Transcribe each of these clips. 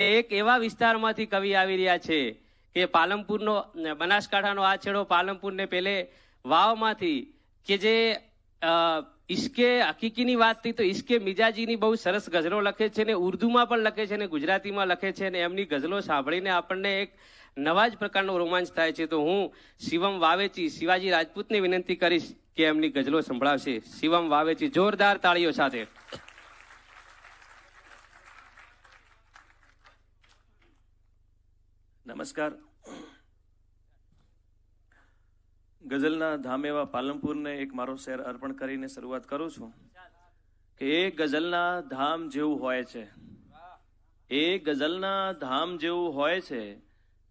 એક એવા વિસ્તારમાંથી કવિ આવી રહ્યા છે કે પાલનપુરનો બનાસકાંઠાનો આ છેડો પાલનપુરને પેલે વાવમાંથી કે જે ઈશ્કે હકીકીની વાત થઈ તો ઇશ્કે મિજાજીની બહુ સરસ ગઝલો લખે છે ને ઉર્દુમાં પણ લખે છે ને ગુજરાતીમાં લખે છે ને એમની ગઝલો સાંભળીને આપણને એક નવા જ પ્રકારનો રોમાંચ થાય છે. તો હું શિવમ વાવેચી શિવાજી રાજપૂતને વિનંતી કરીશ કે એમની ગઝલો સંભળાવશે. શિવમ વાવેચી, જોરદાર તાળીઓ સાથે. નમસ્કાર. ગઝલના ધામ એવા પાલનપુરને એક મારો શેર અર્પણ કરીને શરૂઆત કરું છું કે એ ગઝલના ધામ જેવું હોય છે. એ ગઝલના ધામ જેવું હોય છે,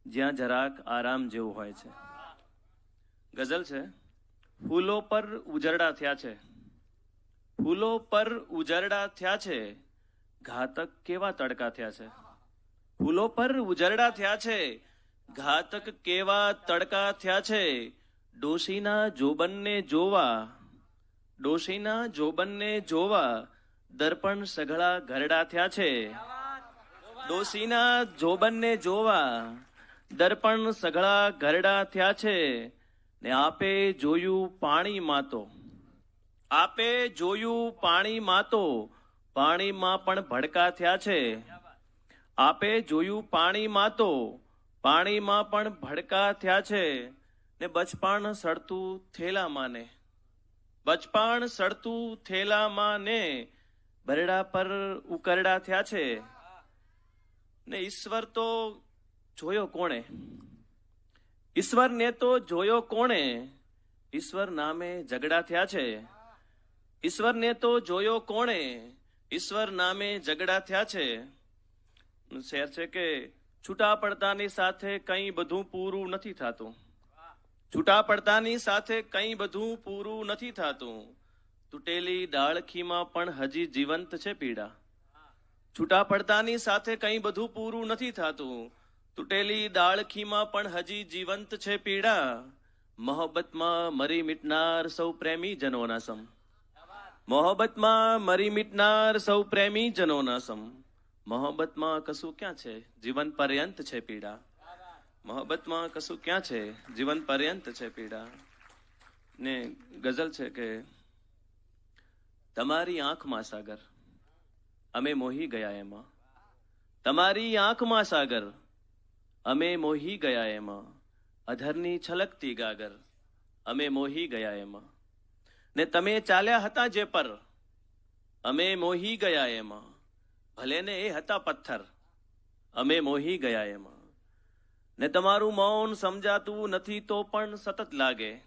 જ્યાં જરાક આરામ જેવું હોય છે. ગઝલ છે, ફૂલો પર ઉજરડા થયા છે. ફૂલો પર ઉજરડા થયા છે, ઘાતક કેવા તડકા થયા છે? ફૂલો પર ઉજરડા થયા છે. ઘાતક કેવા તડકા થયા છે. ડોશીના જોબનને જોવા. ડોશીના જોબનને જોવા. દર્પણ સઘળા ઘરડા થયા છે. ડોશીના જોબનને જોવા. દર્પણ સઘળા ઘરડા થયા છે. ને આપે જોયું પાણીમાં તો આપે જોયું પાણીમાં તો પાણીમાં પણ ભડકા થયા છે. આપે જોયું પાણીમાં તો પાણીમાં પણ ભડકા થયા છે, ને બચપણ સડતું થેલામાં ને બચપણ સડતું થેલામાં ને બરડા પર ઉકરડા થયા છે. ને ઈશ્વર તો જોયો કોણે? ઈશ્વરને તો જોયો કોણે? ઈશ્વર નામે ઝઘડા થયા છે. ઈશ્વરને તો જોયો કોણે? ઈશ્વર નામે ઝઘડા થયા છે. શેર છે કે છૂટા પડતાની સાથે કંઈ બધું પૂરું નથી થતું. છૂટા પડતાની સાથે કંઈ બધું પૂરું નથી થતું. તૂટેલી ડાળખીમાં પણ હજી જીવંત છે પીડા. છૂટા પડતાની સાથે કંઈ બધું પૂરું નથી થતું. તૂટેલી ડાળખીમાં પણ હજી જીવંત છે પીડા. મોહબ્બતમાં મરી મિટનાર સૌ પ્રેમી જનોના સમ. મોહબ્બતમાં મરી મિટનાર સૌ પ્રેમી જનોના સમ. મોહબ્બતમાં કશું ક્યાં છે? જીવન પર્યંત છે પીડા. મોહબ્બતમાં કશું ક્યાં છે? જીવન પર્યંત છે પીડા. ને ગઝલ છે કે, તમારી આંખમાં સાગર અમે મોહી ગયા એમાં. તમારી આંખમાં સાગર અમે મોહી ગયા એમાં. અધરની છલકતી ગાગર, અમે મોહી ગયા એમાં. ને તમે ચાલ્યા હતા જે પર, અમે મોહી ગયા એમાં. ભલે એ હતા પથ્થર. અમે મોહી ગયા એમાં. ને તમારું મૌન સમજાતું નથી તો પણ સતત લાગે.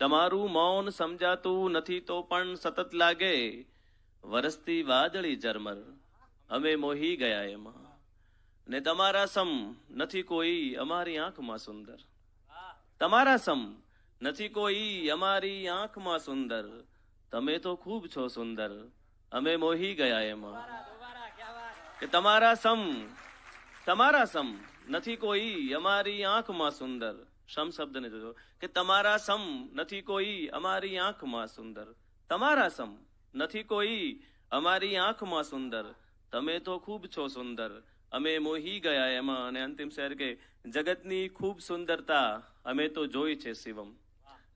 તમારું મૌન સમજાતું નથી તો પણ સતત લાગે. વરસતી વાદળી ઝરમર. અમે મોહી ગયા એમાં. ને તમારા સમ નથી કોઈ અમારી આંખમાં સુંદર. તમારા સમ નથી કોઈ અમારી આંખમાં સુંદર. તમે તો ખૂબ છો સુંદર. અમે મોહી ગયા એમાં. કે તમારા સમ તમારા સમ નથી કોઈ અમારી આંખમાં સુંદર. સમ શબ્દને જોજો. કે તમારા સમ નથી કોઈ અમારી આંખમાં સુંદર. તમારા સમ નથી કોઈ અમારી આંખમાં સુંદર. તમે તો ખૂબ છો સુંદર. અમે મોહી ગયા એમાં. અને અંતિમ શહેર કે, જગતની ખૂબ સુંદરતા અમે તો જોઈ છે શિવમ.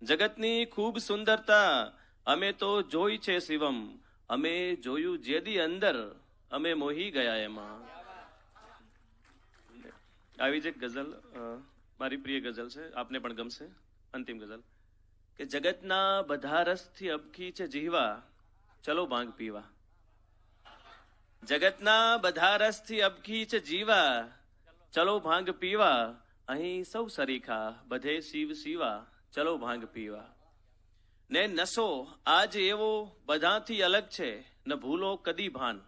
જગતની ખૂબ સુંદરતા અમે તો જોઈ છે શિવમ. અમે જોયું જેદી અંદર અમે મોહી ગયા એમાં. આવી જ એક ગઝલ મારી પ્રિય ગઝલ છે. આપને પણ ગમશે. અંતિમ ગઝલ. કે જગતના બધા રસથી અબકી છે જીવા ચલો ભાંગ પીવા. જગતના બધા રસથી અબકી છે જીવા ચલો ભાંગ પીવા. અહીં સૌ સરીખા, બધે શિવ શિવા, ચલો ભાંગ પીવા. ને નસો આજ એવો બધાથી અલગ છે, ન ભૂલો કદી ભાન.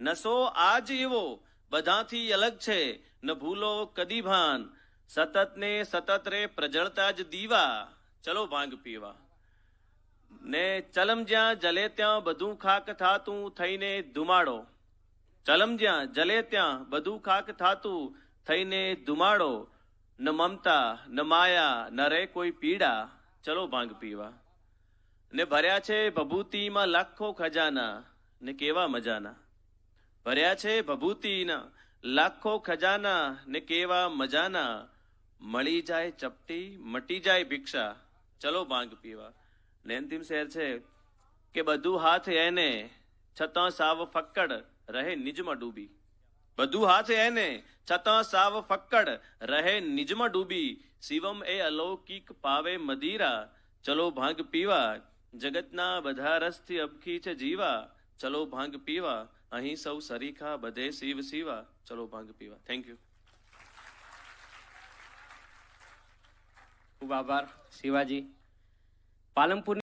નસો આજ એવો, બધાથી અલગ છે, ન ભૂલો કદી ભાન. સતત ને સતત રે પ્રજળતા જ દીવા. ચલો ભાંગ પીવા. ને ચલમ જ્યાં જલે ત્યાં બધું ખાક થાતું થઈને ધુમાડો. ચલમ જ્યાં જલે ત્યાં બધું ખાક થાતું થઈને ધુમાડો. ન મમતા, ન માયા, ન રે કોઈ પીડા. ચલો ભાંગ પીવા. ને ભર્યા છે ભભૂતિમાં લાખો ખજાના. ને કેવા મજાના. ભર્યા છે ભભૂતિના, લાખો ખજાના ને કેવા મજાના. મળી જાય ચપટી, મટી જાય ભિક્ષા. ચલો ભાંગ પીવા. ને અંતિમ શેર છે કે બધું હાથ એને, છતાં સાવ ફક્કડ રહે નિજમાં ડૂબી. બધું હાથ એને, છતાં સાવ ફક્કડ રહે નિજમાં ડૂબી. શિવમ એ અલૌકિક પાવે મદીરા. ચલો ભાંગ પીવા. જગતના બધા રસથી અબખી છે જીવા. ચલો ભાંગ પીવા. અહીં સૌ સરીખા બધે શિવ શિવા ચલો ભાંગ પીવા થેન્ક યુ ખૂબ આભાર શિવાજી પાલનપુર